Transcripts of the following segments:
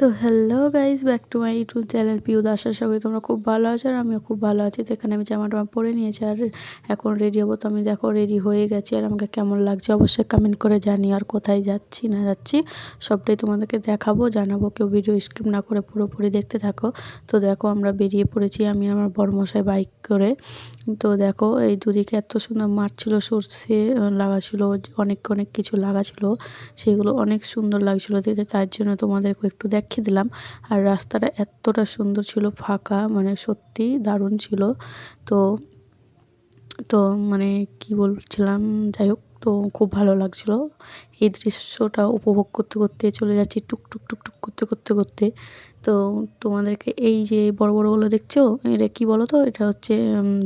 তো hello guys back to my YouTube channel Piu আশা করি তোমরা খুব ভালো আছো আর আমিও খুব ভালো আছি। তো এখানে আমি জামা টামা পরে নিয়েছি আর এখন রেডি হব। তো আমি দেখো রেডি হয়ে গেছি আর আমাকে কেমন লাগছে অবশ্যই কমেন্ট করে জানি আর কোথায় যাচ্ছি, না যাচ্ছি, সবটাই তোমাদেরকে দেখাবো, জানাব। কেউ ভিডিও স্কিপ না করে পুরোপুরি দেখতে থাকো। তো দেখো আমরা বেরিয়ে পড়েছি আমি আমার বড়মশাই বাইক করে। তো দেখো এই দুদিকে এত সুন্দর মাঠ ছিল, সর্ষে লাগা ছিল, অনেক অনেক কিছু লাগা ছিল। সেগুলো অনেক সুন্দর লাগছিল তার জন্য তোমাদেরকে একটু দেখিয়ে দিলাম। আর রাস্তাটা এতটা সুন্দর ছিল, ফাঁকা মানে সত্যি দারুণ ছিল। তো তো মানে কি বলছিলাম, যাই হোক। তো খুব ভালো লাগছিল। এই দৃশ্যটা উপভোগ করতে করতে চলে যাচ্ছি টুক টুক টুক টুক করতে করতে করতে। তো তোমাদেরকে এই যে বড় বড়গুলো দেখছ, এটা কি বলো তো? এটা হচ্ছে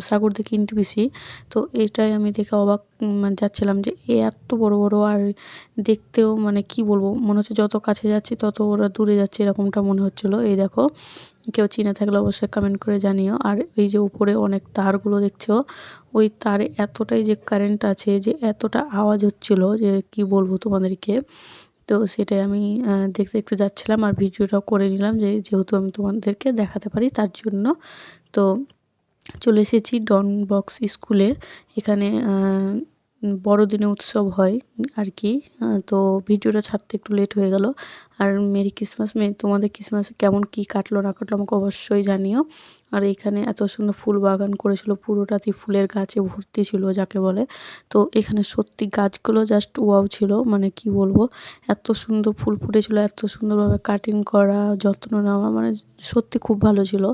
সাগর দেখি ইনটিপিসি তো এটাই আমি দেখে অবাক মানে যাচ্ছিলাম যে এ এত বড় বড় আর দেখতেও মানে কি বলব? মনে হচ্ছে যত কাছে যাচ্ছি তত ওরা দূরে যাচ্ছে, এরকমটা মনে হচ্ছিল। এই দেখো কেউ চিনে থাকলে অবশ্যই কমেন্ট করে জানিও। আর এই যে উপরে অনেক তারগুলো দেখছ, ওই তারে এতটাই যে কারেন্ট আছে যে এতটা আওয়াজ হচ্ছিল যে কি বলব তোমাদেরকে। তো সেটাই আমি দেখতে দেখতে যাচ্ছিলাম আর ভিডিওটাও করে নিলাম যে যেহেতু আমি তোমাদেরকে দেখাতে পারি তার জন্য। তো চলে এসেছি ডন বক্স স্কুলে। এখানে বড়দিনে উৎসব হয় আর কি। তো ভিডিওটা ছাড়তে একটু লেট হয়ে গেল। আর মেরি ক্রিসমাস, মে তোমাদের ক্রিসমাসে কেমন কি কাটলো, না কাটলো আমাকে অবশ্যই জানিও। আর এখানে এত সুন্দর ফুল বাগান করেছিল পুরোটাতে ফুলের গাছে ভর্তি ছিল যাকে বলে। তো এখানে সত্যি গাছগুলো জাস্ট ওয়াও ছিল মানে কি বলব, এত সুন্দর ফুল ফুটেছিল, এত সুন্দরভাবে কাটিং করা, যত্ন নেওয়া মানে সত্যি খুব ভালো ছিল।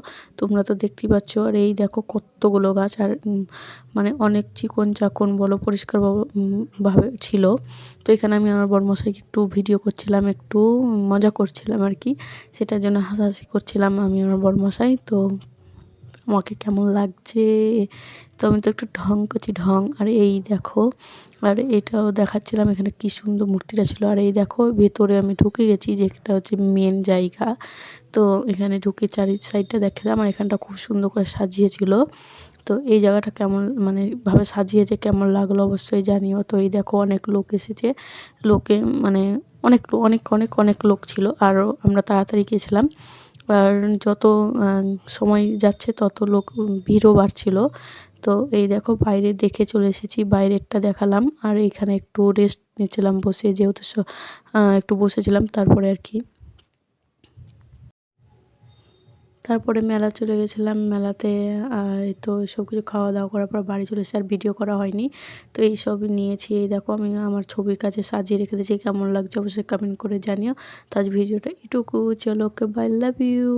তোমরা তো দেখতেই পাচ্ছ, আর এই দেখো কতগুলো গাছ, আর মানে অনেক চিকন চাকন বলো পরিষ্কার ভাবে ছিল। তো এখানে আমি আমার বর্মশাইকে একটু ভিডিও করছিলাম, একটু মজা করছিলাম আর কি। সেটার জন্য হাসাহাসি করছিলাম আমি আমার বর্মশাই। তো আমাকে কেমন লাগছে? তো আমি তো একটু ঢং করছি, ঢং। আর এই দেখো, আর এটাও দেখাচ্ছিলাম এখানে কি সুন্দর মূর্তিটা ছিল। আর এই দেখো, ভেতরে আমি ঢুকে গেছি যে যেটা হচ্ছে মেন জায়গা। তো এখানে ঢুকে চারি সাইডটা দেখলাম আর এখানটা খুব সুন্দর করে সাজিয়েছিল। তো এই জায়গাটা কেমন মানে ভাবে সাজিয়েছে, কেমন লাগল অবশ্যই জানিও। তো এই দেখো, অনেক লোক এসেছে। লোকে মানে অনেক অনেক অনেক অনেক লোক ছিল আরও আমরা তাড়াতাড়ি গিয়েছিলাম। আর যত সময় যাচ্ছে তত লোক ভিড়ও বাড়ছিল। তো এই দেখো বাইরে দেখে চলে এসেছি, বাইরেরটা দেখালাম। আর এখানে একটু রেস্ট নিয়েছিলাম বসে, যেহেতু একটু বসেছিলাম, তারপরে আর কি। তারপরে মেলা চলে গেছিলাম। মেলাতে তো সব কিছু খাওয়া দাওয়া করার পর বাড়ি চলে এসে আর ভিডিও করা হয়নি। তো এই সবই নিয়েছি। এই দেখো আমি আমার ছবির কাছে সাজিয়ে রেখে দিয়েছি। কেমন লাগছে অবশ্যই কমেন্ট করে জানিও। তো আজ ভিডিওটা এটুকু। চলো ওকে বাই লাভ ইউ